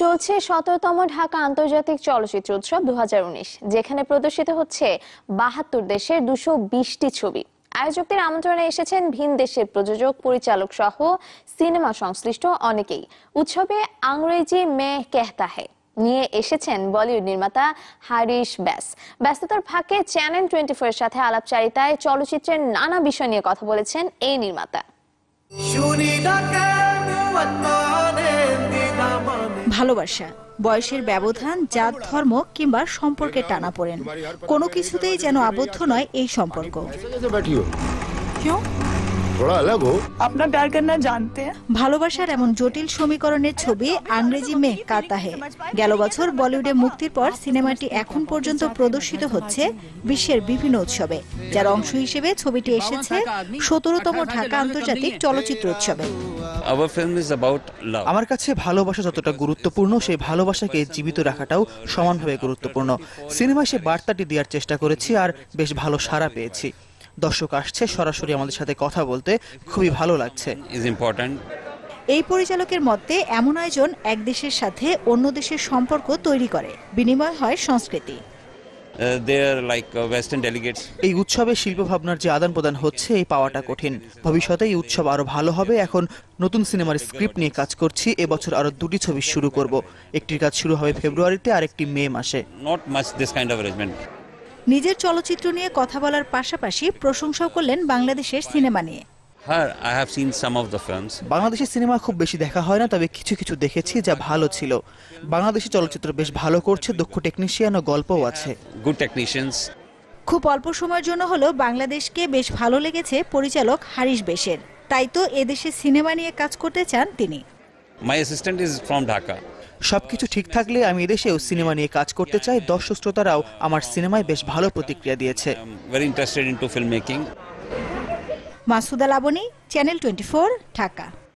চলছে সতেরোতম ঢাকা আন্তর্জাতিক চলচ্চিত্র উৎসব দু যেখানে প্রদর্শিত হচ্ছে বাহাত্তর দেশের দুশো বিশটি ছবি। আয়োজকদের আমন্ত্রণে এসেছেন ভিন দেশের প্রযোজক, পরিচালক সহ সিনেমা সংশ্লিষ্ট অনেকেই। উৎসবে আংরেজি মে কেহতা হে নিয়ে এসেছেন বলিউড নির্মাতা হারিশ ব্যাস। ব্যস্ততার ফাঁকে চ্যানেল টোয়েন্টি ফোর এর সাথে আলাপচারিতায় চলচ্চিত্রের নানা বিষয় নিয়ে কথা বলেছেন এই নির্মাতা। শুনি না কেন ভালোবাসা বয়সের ব্যবধান জাত ধর্ম কিংবা সম্পর্কে টানা পড়েন। কোনো কিছুতেই যেন আবদ্ধ নয় এই সম্পর্ক। थोड़ा अलग हो अपना प्यार करना जानते हैं ভালোবাসার এমন জটিল সমীকরণের ছবি আংরেজি মে কাতাহে গেল বছর বলিউডে মুক্তির পর সিনেমাটি এখন পর্যন্ত প্রদর্শিত হচ্ছে বিশ্বের বিভিন্ন উৎসবে যার অংশ হিসেবে ছবিটি এসেছে সতেরোতম ঢাকা আন্তর্জাতিক চলচ্চিত্র উৎসবে Our film is about love. আমার কাছে ভালোবাসা যতটা গুরুত্বপূর্ণ সেই ভালোবাসাকে জীবিত রাখাটাও সমানভাবে গুরুত্বপূর্ণ সিনেমায় সে বার্তাটি দেওয়ার চেষ্টা করেছি আর বেশ ভালো সাড়া পেয়েছি দর্শক আসছে সরাসরি আমাদের সাথে কথা বলতে খুবই ভালো লাগছে. এই পরিচালকের মতে এমন আয়োজন এক দেশের সাথে অন্য দেশের সম্পর্ক তৈরি করে। বিনিময় হয় সংস্কৃতি। Uh, they are like uh, Western delegates. এই উৎসবে শিল্প ভাবনার যে আদান প্রদান হচ্ছে এই পাওয়াটা কঠিন। ভবিষ্যতে এই উৎসব আরও ভালো হবে। এখন নতুন সিনেমার স্ক্রিপ্ট নিয়ে কাজ করছি। এবছর আরও দুটি ছবি শুরু করব। একটির কাজ শুরু হবে ফেব্রুয়ারিতে আর একটি মে মাসে। Of arrangement. নিজের চলচ্চিত্র নিয়ে কথা বলার পাশাপাশি প্রশংসাও করলেন বাংলাদেশের সিনেমা নিয়ে Her, I have seen some of the films. বাংলাদেশের সিনেমা খুব বেশি দেখা হয় না তবে কিছু কিছু দেখেছি যা ভালো ছিল বাংলাদেশি চলচ্চিত্র বেশ ভালো করছে দক্ষ টেকনিশিয়ান ও গল্পও আছে Good technicians. খুব অল্প সময়ের জন্য হলেও বাংলাদেশকে বেশ ভালো লেগেছে পরিচালক হারিশ বেশের তাই তো এদেশে সিনেমা নিয়ে কাজ করতে চান তিনি my assistant is from Dhaka. সবকিছু ঠিক থাকলে আমি এদেশেও সিনেমা নিয়ে কাজ করতে চাই। দর্শক শ্রোতারাও আমার সিনেমায় বেশ ভালো প্রতিক্রিয়া দিয়েছে। Masuda Laboni channel twenty Dhaka.